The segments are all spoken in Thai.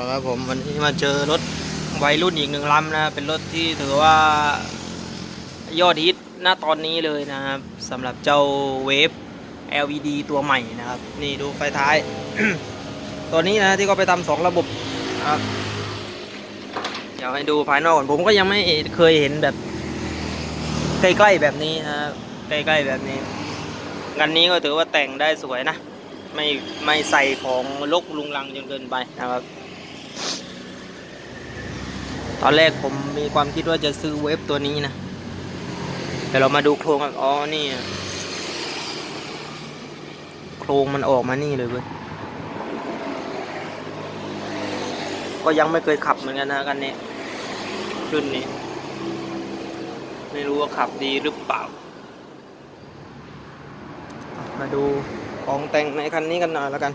แล้วครับผมวันนี้มาเจอรถวัยรุ่นอีกหนึ่งลำนะเป็นรถที่ถือว่ายอดฮิตณตอนนี้เลยนะครับสำหรับเจ้าเวฟ LED ตัวใหม่นะครับ นี่ดูไฟท้าย ตัวนี้นะที่ก็ไปทำสองระบบนะครับเดี๋ยวให้ดูภายนอกก่อนผมก็ยังไม่เคยเห็นแบบ ใกล้ๆแบบนี้นะใกล้ๆแบบนี้งันนี้ก็ถือว่าแต่งได้สวยนะไม่ไม่ใส่ของลกลุงลังจนเกินไปนะครับ ตอนแรกผมมีความคิดว่าจะซื้อเวฟตัวนี้นะแต่เรามาดูโครงกันอ๋อนี่ โครงมันออกมานี่เลยเว้ย ก็ยังไม่เคยขับเหมือนกันนะกันนี้รุ่นนี้ ไม่รู้ว่าขับดีหรือเปล่า มาดูของแต่งในคันนี้กันหน่อยแล้วกัน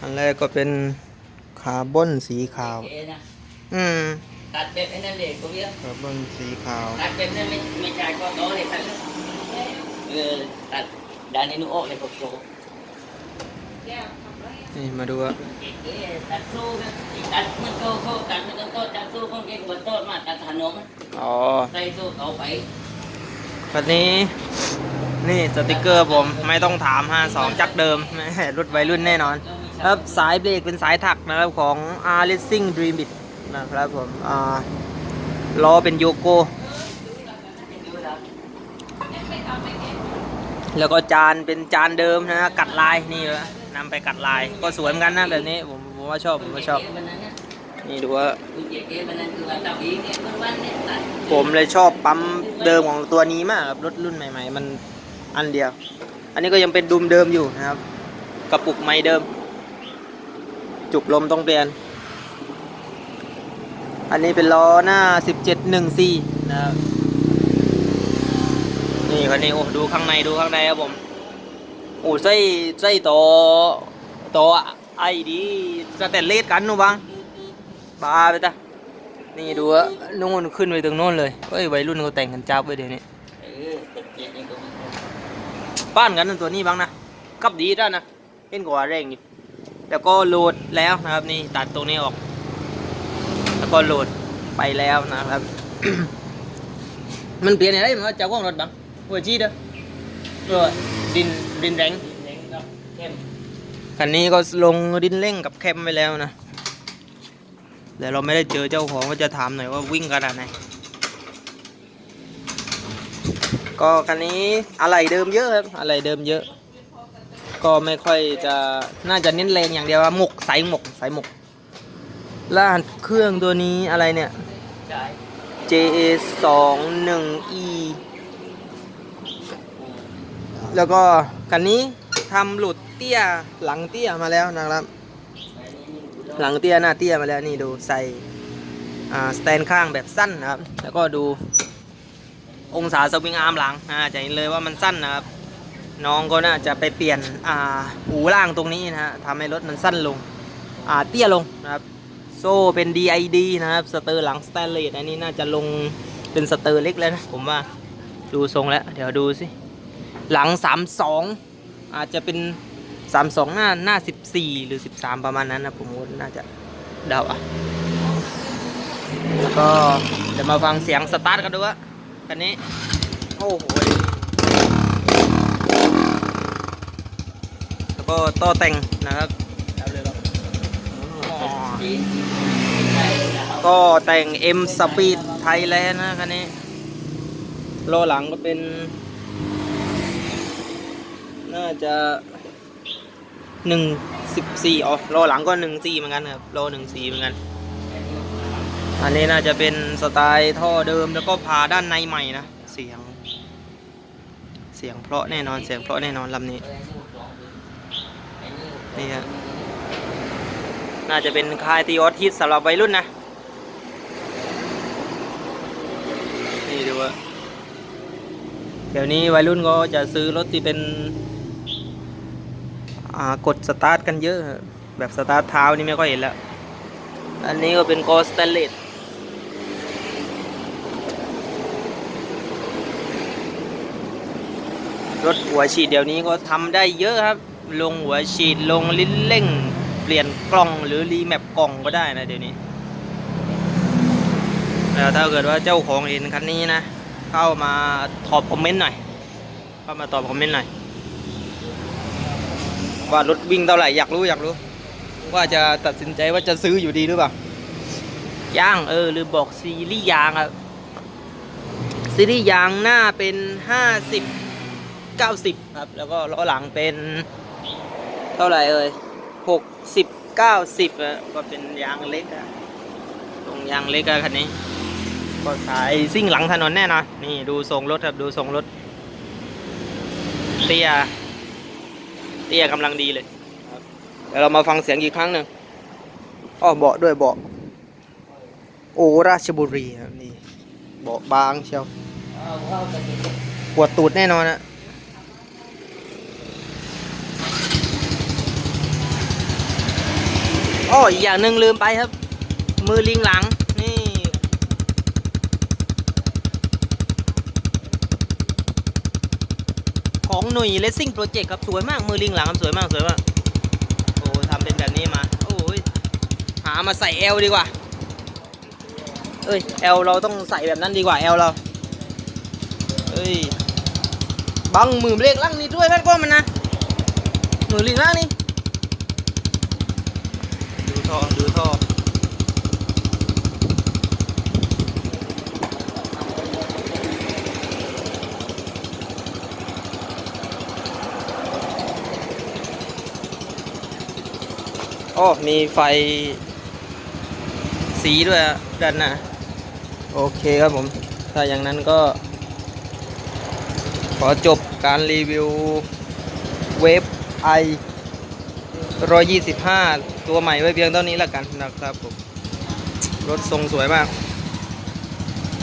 อันแรกก็เป็นคาร์บอนสีขาว เอ๊ะนะอืมตัดแบบไอ้นั่นเลยกูเรียกคาร์บอนสีขาว ตัดแบบนั้นไม่ไม่จ่ายก็โตเลยตัดเลยเออตัดด้านนี้นู้นออกเลยพวกโตนี่มาดูว่าเอ๊ะตัดสู้นะตัดมันโตโตตัดมันโตตัดสู้คนเก่งกว่าโตมาตัดถนนอ๋อใส่สู้เขาไปคันนี้นี่สติกเกอร์ผมไม่ต้องถาม 52 จักรเดิมแม่รุ่นวัยรุ่นแน่นอน ครับสายเบรกเป็นสายถักนะครับของ R Racing Dream It นะครับผมล้อเป็นโยโกแล้วก็จานเป็นจานเดิมนะกัดลายนี่เลยนำไปกัดลายก็สวยเหมือนกันนะแบบนี้ผมผมว่าชอบผมว่าชอบ นี่ดูว่าผมเลยชอบปั๊มเดิมของตัวนี้มากครับรถรุ่นใหม่ ๆ มันอันเดียว อันนี้ก็ยังเป็นดุมเดิมอยู่นะครับกระปุกไม้เดิม จุกลมต้องเปลี่ยน อันนี้เป็นล้อหน้า 1714 นะครับ นี่คันนี้โอ้ดูข้างในดูข้างในครับผมโอ้ไส้ไส้โตโตไอ้ดีสเตนเลสกันนูบังบาไปตะนี่ดูว่านู่นขึ้นไปถึงโน่นเลยเฮ้ยวัยรุ่นเขาแต่งกันจ้าบไปเดี๋ยวนี้ป้านกันตัวนี้บ้างนะขับดีด้านนะเห็นกว่าแรงอยู่ แล้วก็โหลดแล้วนะครับนี่ตัดตรงนี้ออก แล้วก็โหลดไปแล้วนะครับ มันเปลี่ยนอะไรมันว่าเจ้าของรถบังหัวจีเด้อเออดินดินแรงคันนี้ก็ลงดินเร่งกับแคมไปแล้วนะแต่เราไม่ได้เจอเจ้าของก็จะถามหน่อยว่าวิ่งขนาดไหนก็คันนี้อะไรเดิมเยอะครับอะไรเดิมเยอะ ก็ไม่ค่อยจะน่าจะเน้นแรงอย่างเดียวว่าหมกใสหมกใสหมกล่าเครื่องตัวนี้อะไรเนี่ย JA 2 1 E แล้วก็คันนี้ทำหลุดเตี้ยหลังเตี้ยมาแล้วนะครับ หลังเตี้ยหน้าเตี้ยมาแล้วนี่ดูใส่อ่าสแตนข้างแบบสั้นนะครับ แล้วก็ดูองศาสวิงอาร์มหลังอ่าจะเห็นเลยว่ามันสั้นนะครับ น้องก็น่าจะไปเปลี่ยนอ่าหูล่างตรงนี้นะฮะทำให้รถมันสั้นลงอ่าเตี้ยลงนะครับ โซ่เป็น DID นะครับสเตอร์หลังสแตนเลสอันนี้น่าจะลงเป็นสเตอร์เล็กแล้วนะผมว่าดูทรงแล้ว เดี๋ยวดูสิ หลัง 32 อาจจะเป็น 32 หน้าหน้า 14 หรือ 13 ประมาณนั้นนะผมว่าน่าจะเดาอะแล้วก็เดี๋ยวมาฟังเสียงสตาร์ทกันดูว่าคันนี้ โอ้โห แล้ว ก็ต่อแต่งนะครับก็แต่ง M Speed Thailand นะคันนี้โลหลังก็เป็น น่าจะหนึ่งสิบสี่อ๋อโลหลังก็หนึ่งสี่เหมือนกันครับโลหนึ่งสี่เหมือนกัน อันนี้น่าจะเป็นสไตล์ท่อเดิมแล้วก็พาด้านในใหม่นะ เสียง เสียงเพราะแน่นอนเสียงเพราะแน่นอนลำนี้ นี่ฮะน่าจะเป็นค่ายที่ออทฮิตสำหรับวัยรุ่นนะ นี่ดูว่าเดี๋ยวนี้วัยรุ่นก็จะซื้อรถที่เป็นกดสตาร์ทกันเยอะ แบบสตาร์ทเท้านี่ไม่ค่อยเห็นแล้ว อันนี้ก็เป็นโกสเตนเลสรถหัวฉีดเดี๋ยวนี้ก็ทำได้เยอะครับ ลงหัวฉีดลงลิ้นเร่ง เปลี่ยนกล่องหรือรีแมปกล่องก็ได้นะเดี๋ยวนี้แล้วถ้าเกิดว่าเจ้าของเห็นคันนี้นะ เข้ามาตอบคอมเมนต์หน่อย เข้ามาตอบคอมเมนต์หน่อย ว่ารถวิ่งเท่าไหร่อยากรู้อยากรู้ ว่าจะตัดสินใจว่าจะซื้ออยู่ดีหรือเปล่าย่างเออหรือบอกซีรีส์ยางอะซีรีส์ยางหน้าเป็นห้าสิบเก้าสิบครับ แล้วก็ล้อหลังเป็น ท่าไหร่เอ่ยหกสิบเก้าสิบอะก็เป็นยางเล็กอะตรงยางเล็กอะคันนี้ ก็สายซิ่งหลังถนนแน่นอนนี่ดูทรงรถครับดูทรงรถ เตี้ย เตี้ยกำลังดีเลยครับเดี๋ยวเรามาฟังเสียงอีกครั้งหนึ่งอ้อเบาะด้วยเบาะโอราชบุรีครับนี่เบาะบางเชียวเอาเข้าไปดิปวดตูดแน่นอนอะ อ้ออีกอย่างหนึ่งลืมไปครับ มือลิงหลัง นี่ ของหนุ่ยเลสซิ่งโปรเจกต์ครับ สวยมาก มือลิงหลังครับสวยมากสวยมาก โอ้ทำเป็นแบบนี้มา โอ้ยหามาใส่เอลดีกว่า เอ้ยเอลเราต้องใส่แบบนั้นดีกว่าเอลเรา เอ้ยบังมือเบรกล่างนี่ด้วยนั่นก็มันนะ มือลิงล่างนี่ ท่อดูท่อโอ้มีไฟสีด้วยด้านหน้าโอเคครับผม ถ้าอย่างนั้นก็ ขอจบการรีวิวเวฟไอ125 ตัวใหม่ไว้เพียงเท่านี้ละกันนะครับผมรถทรงสวยมาก